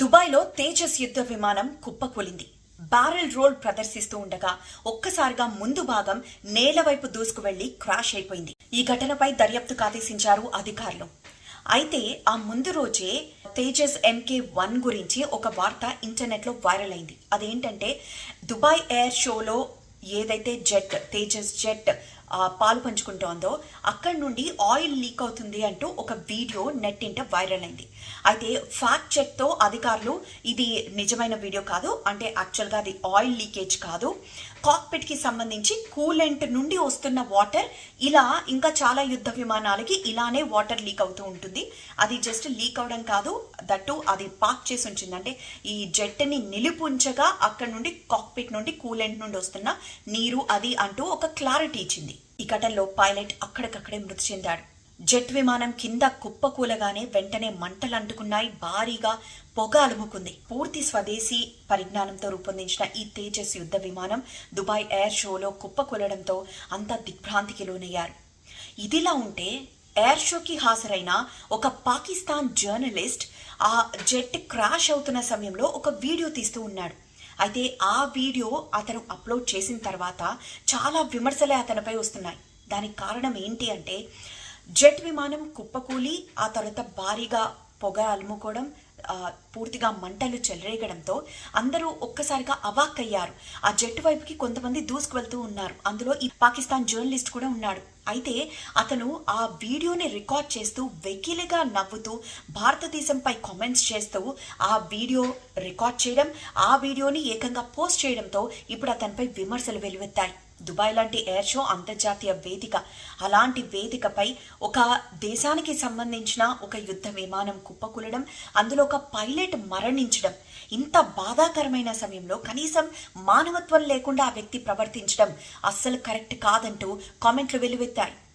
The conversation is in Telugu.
దుబాయ్లో తేజస్ యుద్ధ విమానం కుప్పకూలింది. బ్యారెల్ రోల్ ప్రదర్శిస్తూ ఉండగా ఒక్కసారిగా ముందు భాగం నేల వైపు దూసుకు వెళ్ళి క్రాష్ అయిపోయింది. ఈ ఘటనపై దర్యాప్తుకు ఆదేశించారు అధికారులు. అయితే ఆ ముందు రోజే తేజస్ ఎంకే వన్ గురించి ఒక వార్త ఇంటర్నెట్లో వైరల్ అయింది. అదేంటంటే దుబాయ్ ఎయిర్ షోలో ఏదైతే జెట్ తేజస్ జెట్ పాలు పంచుకుంటోందో అక్కడి నుండి ఆయిల్ లీక్ అవుతుంది అంటూ ఒక వీడియో నెట్టింట వైరల్ అయింది. అయితే ఫ్యాక్ట్ చెక్తో అధికారులు ఇది నిజమైన వీడియో కాదు అంటే యాక్చువల్గా అది ఆయిల్ లీకేజ్ కాదు. కాక్పిట్కి సంబంధించి కూలెంట్ నుండి వస్తున్న వాటర్ ఇలా ఇంకా చాలా యుద్ధ విమానాలకి ఇలానే వాటర్ లీక్ అవుతూ ఉంటుంది. అది జస్ట్ లీక్ అవడం కాదు దట్టు అది పార్క్ చేసి ఉంచింది. అంటే ఈ జెట్ని నిలుపుంచగా అక్కడ నుండి కాక్పిట్ నుండి కూలెంట్ నుండి వస్తున్న నీరు అది అంటూ ఒక క్లారిటీ ఇచ్చింది. ఈ ఘటనలో పైలట్ అక్కడికక్కడే మృతి చెందాడు. జెట్ విమానం కింద కుప్పకూలగానే వెంటనే మంటలు అంటుకున్నాయి. భారీగా పొగ అలుముకుంది. పూర్తి స్వదేశీ పరిజ్ఞానంతో రూపొందించిన ఈ తేజస్ యుద్ధ విమానం దుబాయ్ ఎయిర్ షోలో కుప్పకూలడంతో అంతా దిగ్భ్రాంతికి లోనయ్యారు. ఇదిలా ఉంటే ఎయిర్ షోకి హాజరైన ఒక పాకిస్తాన్ జర్నలిస్ట్ ఆ జెట్ క్రాష్ అవుతున్న సమయంలో ఒక వీడియో తీస్తూ ఉన్నాడు. అయితే ఆ వీడియో అతను అప్లోడ్ చేసిన తర్వాత చాలా విమర్శలే అతనిపై వస్తున్నాయి. దానికి కారణం ఏంటి అంటే జెట్ విమానం కుప్పకూలి ఆ తర్వాత భారీగా పొగ అలుముకోవడం పూర్తిగా మంటలు చెలరేగడంతో అందరూ ఒక్కసారిగా అవాక్కయ్యారు. ఆ జెట్ వైపుకి కొంతమంది దూసుకు వెళ్తూ ఉన్నారు. అందులో ఈ పాకిస్తాన్ జర్నలిస్ట్ కూడా ఉన్నాడు. అయితే అతను ఆ వీడియోని రికార్డ్ చేస్తూ వెకిలిగా నవ్వుతూ భారతదేశంపై కామెంట్స్ చేస్తూ ఆ వీడియో రికార్డ్ చేయడం ఆ వీడియోని ఏకంగా పోస్ట్ చేయడంతో ఇప్పుడు అతనిపై విమర్శలు వెలువెత్తాయి. దుబాయ్ లాంటి ఎయిర్ షో అంతర్జాతీయ వేదిక. అలాంటి వేదికపై ఒక దేశానికి సంబంధించిన ఒక యుద్ధ విమానం కుప్పకూలడం అందులో ఒక పైలట్ మరణించడం ఇంత బాధాకరమైన సమయంలో కనీసం మానవత్వం లేకుండా ఆ వ్యక్తి ప్రవర్తించడం అస్సలు కరెక్ట్ కాదంటూ కామెంట్లు వెలువెత్తాయి